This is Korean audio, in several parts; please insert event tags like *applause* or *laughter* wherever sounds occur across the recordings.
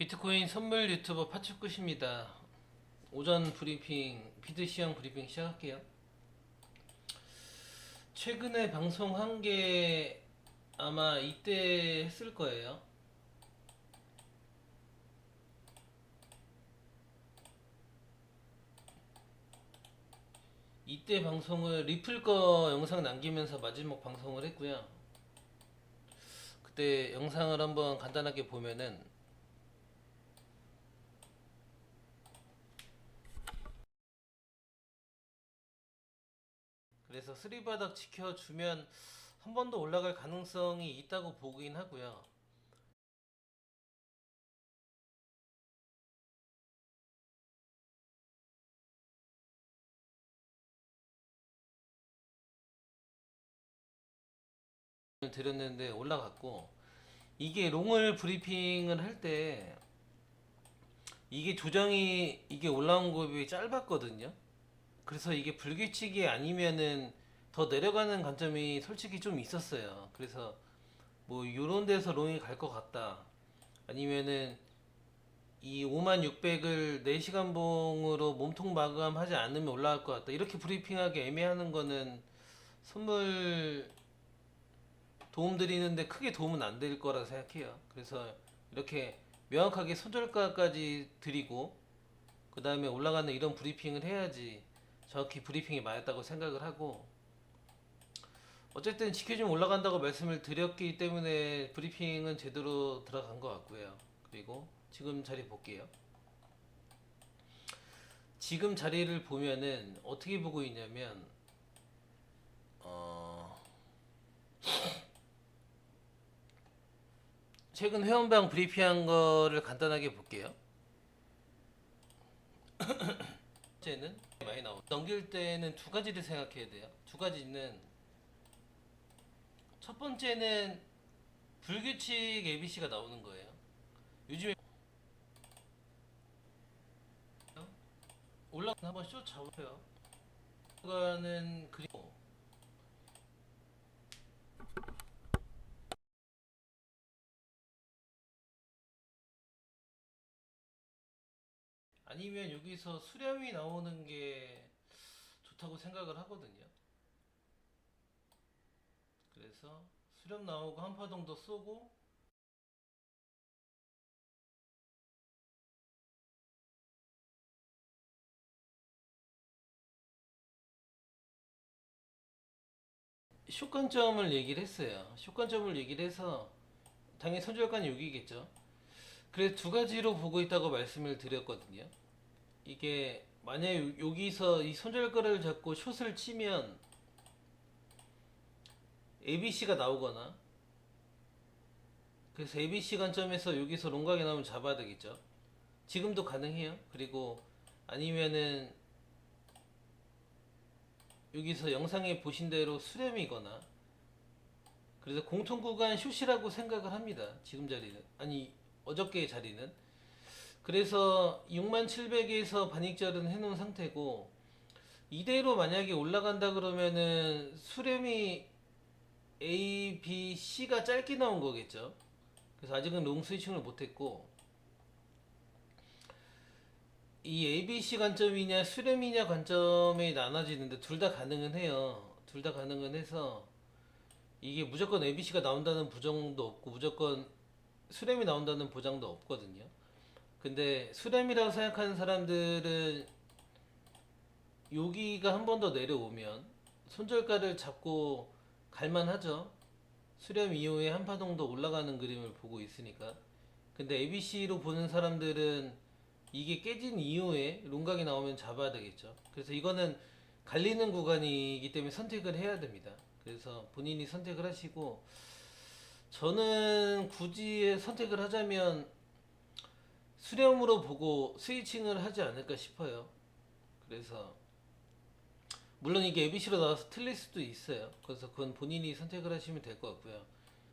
비트코인 선물 유튜버 파츠굿입니다. 오전 브리핑, 비트 시황 브리핑 시작할게요. 최근에 방송한 게 아마 이때 했을 거예요. 이때 방송을 리플 거 영상 남기면서 마지막 방송을 했고요. 그때 영상을 한번 간단하게 보면은 그래서 쓰리바닥 지켜주면 한 번 더 올라갈 가능성이 있다고 보긴 하고요. 드렸는데 올라갔고 이게 롱을 브리핑을 할 때 이게 조정이 이게 올라온 곱이 짧았거든요. 그래서 이게 불규칙이 아니면은 더 내려가는 관점이 솔직히 좀 있었어요. 그래서 뭐 요런 데서 롱이 갈 것 같다. 아니면은 이 5600을 4시간 봉으로 몸통 마감하지 않으면 올라갈 것 같다. 이렇게 브리핑하기 애매하는 거는 선물 도움 드리는데 크게 도움은 안 될 거라 생각해요. 그래서 이렇게 명확하게 손절가까지 드리고 그 다음에 올라가는 이런 브리핑을 해야지 정확히 브리핑이 맞았다고 생각을 하고 어쨌든 지켜주면 올라간다고 말씀을 드렸기 때문에 브리핑은 제대로 들어간 것 같고요. 그리고 지금 자리 볼게요. 지금 자리를 보면은 어떻게 보고 있냐면 어 *sniffs* 최근 회원방 브리핑한 거를 간단하게 볼게요. *sniffs* 번째는 많이 나오. 넘길 때는 두 가지를 생각해야 돼요. 두 가지는 첫 번째는 불규칙 ABC가 나오는 거예요. 요즘에 올라가 한번 쇼 잡으세요. 올라가는 그리고 아니면 여기서 수렴이 나오는 게 좋다고 생각을 하거든요. 그래서 수렴 나오고 한파동 더 쏘고 쇼관점을 얘기를 했어요. 쇼관점을 얘기를 해서 당연히 손절가는 여기겠죠. 그래서 두 가지로 보고 있다고 말씀을 드렸거든요. 이게 만약에 여기서 이 손절가를 잡고 숏을 치면 ABC가 나오거나 그래서 ABC 관점에서 여기서 롱각이 나오면 잡아야 되겠죠. 지금도 가능해요. 그리고 아니면은 여기서 영상에 보신 대로 수렴이거나 그래서 공통 구간 숏이라고 생각을 합니다. 지금 자리는 아니 어저께 자리는 그래서 6700에서 반익절은 해놓은 상태고 이대로 만약에 올라간다 그러면은 수렴이 A, B, C가 짧게 나온 거겠죠. 그래서 아직은 롱 스위칭을 못했고 이 A, B, C 관점이냐 수렴이냐 관점이 나눠지는데 둘 다 가능은 해요. 둘 다 가능은 해서 이게 무조건 A, B, C가 나온다는 부정도 없고 무조건 수렴이 나온다는 보장도 없거든요. 근데 수렴이라고 생각하는 사람들은 여기가 한 번 더 내려오면 손절가를 잡고 갈만하죠. 수렴 이후에 한파동 더 올라가는 그림을 보고 있으니까. 근데 ABC로 보는 사람들은 이게 깨진 이후에 롱각이 나오면 잡아야 되겠죠. 그래서 이거는 갈리는 구간이기 때문에 선택을 해야 됩니다. 그래서 본인이 선택을 하시고 저는 굳이 선택을 하자면 수렴으로 보고 스위칭을 하지 않을까 싶어요. 그래서 물론 이게 ABC로 나와서 틀릴 수도 있어요. 그래서 그건 본인이 선택을 하시면 될 것 같고요.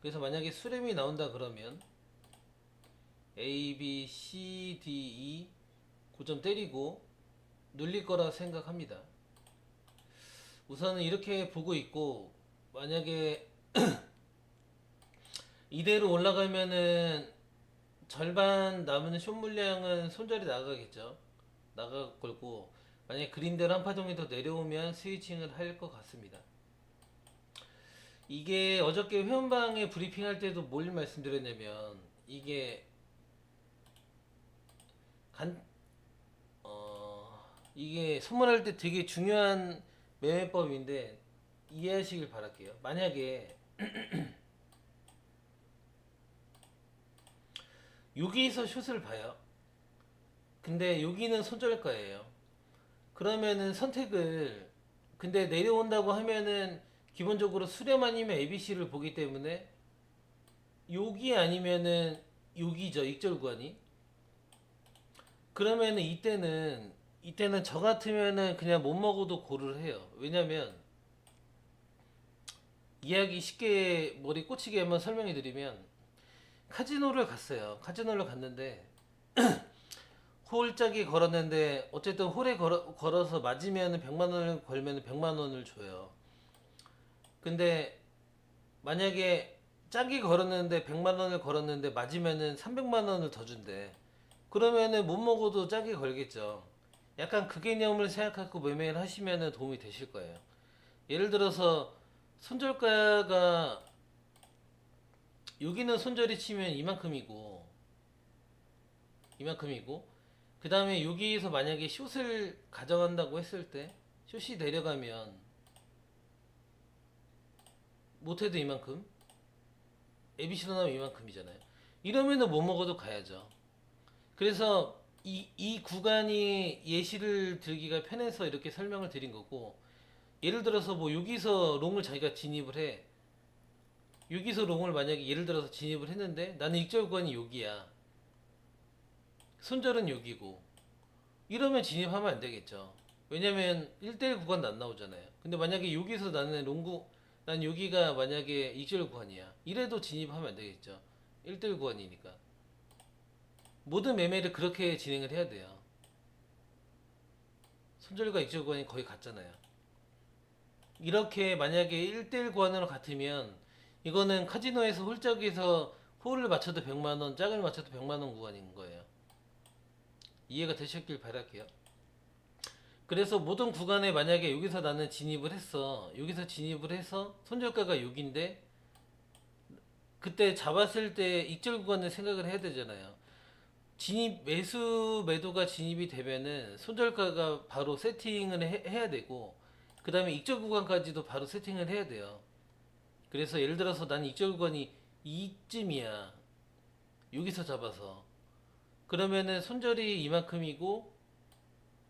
그래서 만약에 수렴이 나온다 그러면 A, B, C, D, E 고점 때리고 눌릴 거라 생각합니다. 우선은 이렇게 보고 있고 만약에 *clears throat* 이대로 올라가면은 절반 남은 숏 물량은 손절이 나가겠죠. 나갈 거고 만약에 그린대로 한파동이 더 내려오면 스위칭을 할 것 같습니다. 이게 어저께 회원방에 브리핑할 때도 뭘 말씀드렸냐면 이게 간 어, 이게 선물할 때 되게 중요한 매매법인데 이해하시길 바랄게요. 만약에 *clears throat* 여기서 숏을 봐요. 근데 여기는 손절가예요. 그러면은 선택을 근데 내려온다고 하면은 기본적으로 수렴 아니면 ABC를 보기 때문에 여기 아니면은 여기죠 익절 구간이. 그러면은 이때는 이때는 저 같으면은 그냥 못 먹어도 고를 해요. 왜냐면 이야기 쉽게 머리 꽂히게 한번 설명해 드리면 카지노를 갔어요. 카지노를 갔는데 *clears throat* 홀짝이 걸었는데 어쨌든 홀에 걸어, 걸어서 맞으면 100만 원을 걸면 100만 원을 줘요. 근데 만약에 짝이 걸었는데 100만 원을 걸었는데 맞으면은 300만 원을 더 준대. 그러면은 못 먹어도 짝이 걸겠죠. 약간 그 개념을 생각하고 매매를 하시면은 도움이 되실 거예요. 예를 들어서 손절가가 여기는 손절이 치면 이만큼이고 이만큼이고 그 다음에 여기에서 만약에 숏을 가져간다고 했을 때 숏이 내려가면 못해도 이만큼 ABC로 나오면 이만큼이잖아요. 이러면은 못 먹어도 가야죠. 그래서 이, 이 구간이 예시를 들기가 편해서 이렇게 설명을 드린 거고 예를 들어서 뭐 여기서 롱을 자기가 진입을 해. 여기서 롱을 만약에 예를 들어서 진입을 했는데 나는 익절 구간이 여기야 손절은 여기고. 이러면 진입하면 안 되겠죠. 왜냐면 1대1 구간도 안 나오잖아요. 근데 만약에 여기서 나는 롱구 난 여기가 만약에 익절 구간이야. 이래도 진입하면 안 되겠죠. 1대1 구간이니까. 모든 매매를 그렇게 진행을 해야 돼요. 손절과 익절 구간이 거의 같잖아요. 이렇게 만약에 1대1 구간으로 같으면 이거는 카지노에서 홀짝에서 홀을 맞춰도 100만원 짝을 맞춰도 100만원 구간인 거예요 이해가 되셨길 바랄게요. 그래서 모든 구간에 만약에 여기서 나는 진입을 했어 여기서 진입을 해서 손절가가 6인데 그때 잡았을 때 익절 구간을 생각을 해야 되잖아요. 진입 매수 매도가 진입이 되면은 손절가가 바로 세팅을 해, 해야 되고 그 다음에 익절 구간까지도 바로 세팅을 해야 돼요. 그래서 예를 들어서 나는 익절 구간이 이쯤이야. 여기서 잡아서 그러면은 손절이 이만큼이고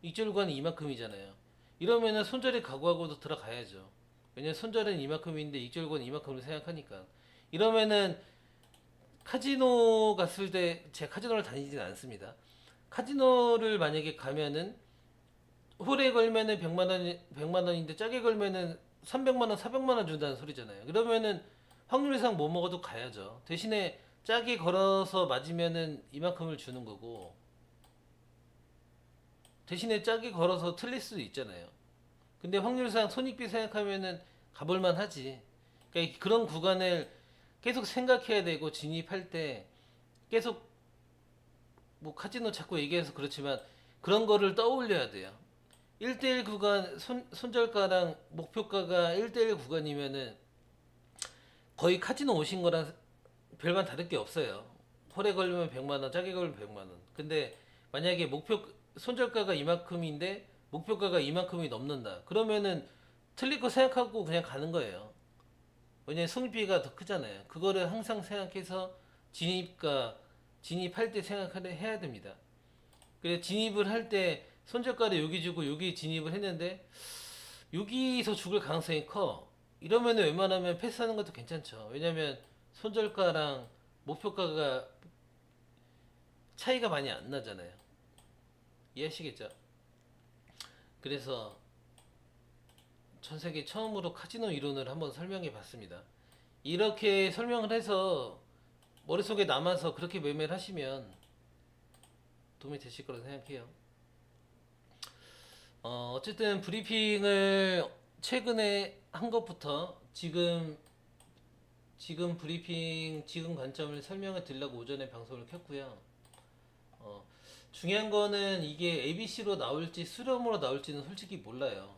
익절 구간이 이만큼이잖아요 이러면은 손절이 각오하고도 들어가야죠 왜냐면 손절은 이만큼인데 익절 구간이 이만큼을 생각하니까 이러면은 카지노 갔을 때 제가 카지노를 다니진 않습니다 카지노를 만약에 가면은 홀에 걸면은 100만 원 100만 원인데 짝에 걸면은 300만 원, 400만 원 준다는 소리잖아요. 그러면은 확률상 못 먹어도 가야죠. 대신에 짝이 걸어서 맞으면은 이만큼을 주는 거고 대신에 짝이 걸어서 틀릴 수도 있잖아요. 근데 확률상 손익비 생각하면은 가볼만 하지. 그러니까 그런 구간을 계속 생각해야 되고 진입할 때 계속 뭐 카지노 자꾸 얘기해서 그렇지만 그런 거를 떠올려야 돼요. 1대1 구간 손, 손절가랑 목표가가 1대1 구간이면은 거의 카지노 오신 거랑 별반 다를 게 없어요. 홀에 걸리면 100만 원, 짝에 걸리면 100만 원. 근데 만약에 목표 손절가가 이만큼인데 목표가가 이만큼이 넘는다. 그러면은 틀릴 거 생각하고 그냥 가는 거예요. 왜냐면 손익비가 더 크잖아요. 그거를 항상 생각해서 진입가 진입할 때 생각을 해야 됩니다. 그래 진입을 할 때 손절가를 여기 주고 여기 진입을 했는데 여기서 죽을 가능성이 커. 이러면 웬만하면 패스하는 것도 괜찮죠. 왜냐면 손절가랑 목표가가 차이가 많이 안 나잖아요. 이해하시겠죠? 그래서 전 세계 처음으로 카지노 이론을 한번 설명해 봤습니다. 이렇게 설명을 해서 머릿속에 남아서 그렇게 매매를 하시면 도움이 되실 거라 생각해요. 어, 어쨌든 브리핑을 최근에 한 것부터 지금 지금 브리핑 지금 관점을 설명을 드리려고 오전에 방송을 켰고요. 어, 중요한 거는 이게 ABC로 나올지 수렴으로 나올지는 솔직히 몰라요.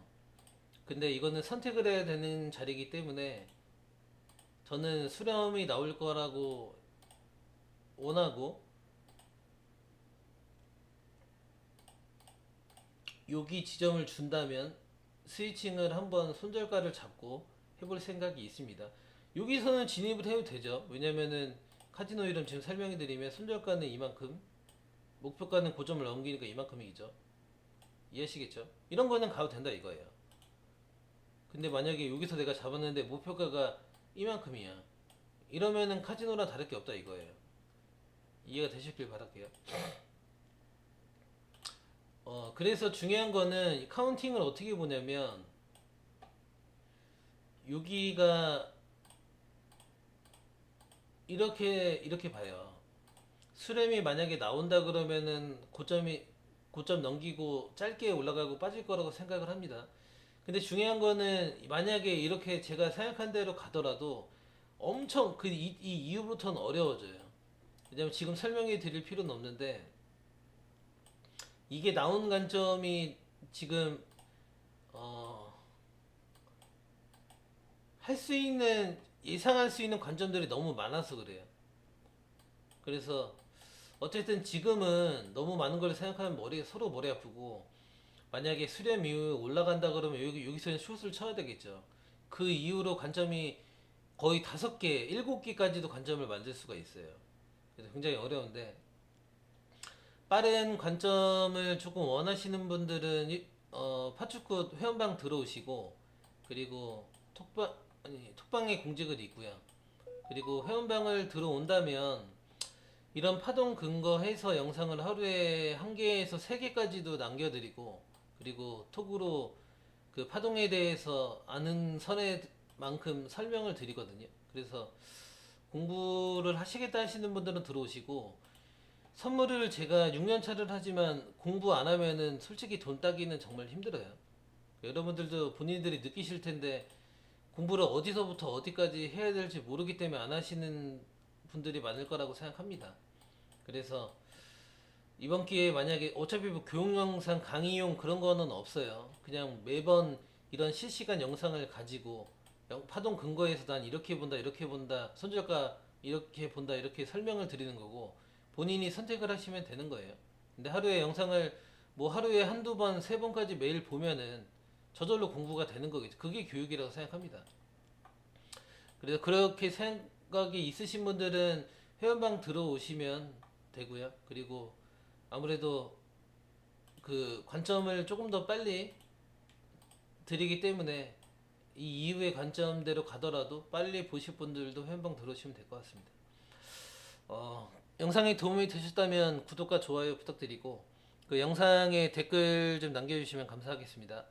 근데 이거는 선택을 해야 되는 자리이기 때문에 저는 수렴이 나올 거라고 원하고 여기 지점을 준다면 스위칭을 한번 손절가를 잡고 해볼 생각이 있습니다. 여기서는 진입을 해도 되죠. 왜냐면은 카지노 이름 지금 설명해 드리면 손절가는 이만큼 목표가는 고점을 넘기니까 이만큼이죠. 이해하시겠죠? 이런 거는 가도 된다 이거예요. 근데 만약에 여기서 내가 잡았는데 목표가가 이만큼이야. 이러면은 카지노랑 다를 게 없다 이거예요. 이해가 되셨길 바랄게요. *clears throat* 어, 그래서 중요한 거는 이 카운팅을 어떻게 보냐면 여기가 이렇게 이렇게 봐요. 수렴이 만약에 나온다 그러면은 고점이 고점 넘기고 짧게 올라가고 빠질 거라고 생각을 합니다. 근데 중요한 거는 만약에 이렇게 제가 생각한 대로 가더라도 엄청 그 이 이후부터는 어려워져요. 왜냐면 지금 설명해 드릴 필요는 없는데 이게 나온 관점이 지금 어, 할 수 있는 예상할 수 있는 관점들이 너무 많아서 그래요. 그래서 어쨌든 지금은 너무 많은 걸 생각하면 머리 서로 머리 아프고 만약에 수렴 이후에 올라간다 그러면 여기 여기서는 숏을 쳐야 되겠죠. 그 이후로 관점이 거의 다섯 개, 일곱 개까지도 관점을 만들 수가 있어요. 그래서 굉장히 어려운데 빠른 관점을 조금 원하시는 분들은 이- 어, 파축구 회원방 들어오시고 그리고 톡방 아니 톡방에 공지글이 있고요. 그리고 회원방을 들어온다면 이런 파동 근거해서 영상을 하루에 한 개에서 세 개까지도 남겨드리고 그리고 톡으로 그 파동에 대해서 아는 선에만큼 설명을 드리거든요. 그래서 공부를 하시겠다 하시는 분들은 들어오시고 선물을 제가 6년 차를 하지만 공부 안 하면은 솔직히 돈 따기는 정말 힘들어요. 여러분들도 본인들이 느끼실 텐데 공부를 어디서부터 어디까지 해야 될지 모르기 때문에 안 하시는 분들이 많을 거라고 생각합니다. 그래서 이번 기회에 만약에 어차피 뭐 교육 영상 강의용 그런 거는 없어요. 그냥 매번 이런 실시간 영상을 가지고 영- 파동 근거에서 난 이렇게 본다 이렇게 본다 손절가 이렇게 본다 이렇게 설명을 드리는 거고 본인이 선택을 하시면 되는 거예요. 근데 하루에 영상을 뭐 하루에 한두 번, 세 번까지 매일 보면은 저절로 공부가 되는 거겠죠. 그게 교육이라고 생각합니다. 그래서 그렇게 생각이 있으신 분들은 회원방 들어오시면 되고요. 그리고 아무래도 그 관점을 조금 더 빨리 드리기 때문에 이 이후의 관점대로 가더라도 빨리 보실 분들도 회원방 들어오시면 될 것 같습니다. 어, 영상이 도움이 되셨다면 구독과 좋아요 부탁드리고 그 영상에 댓글 좀 남겨주시면 감사하겠습니다.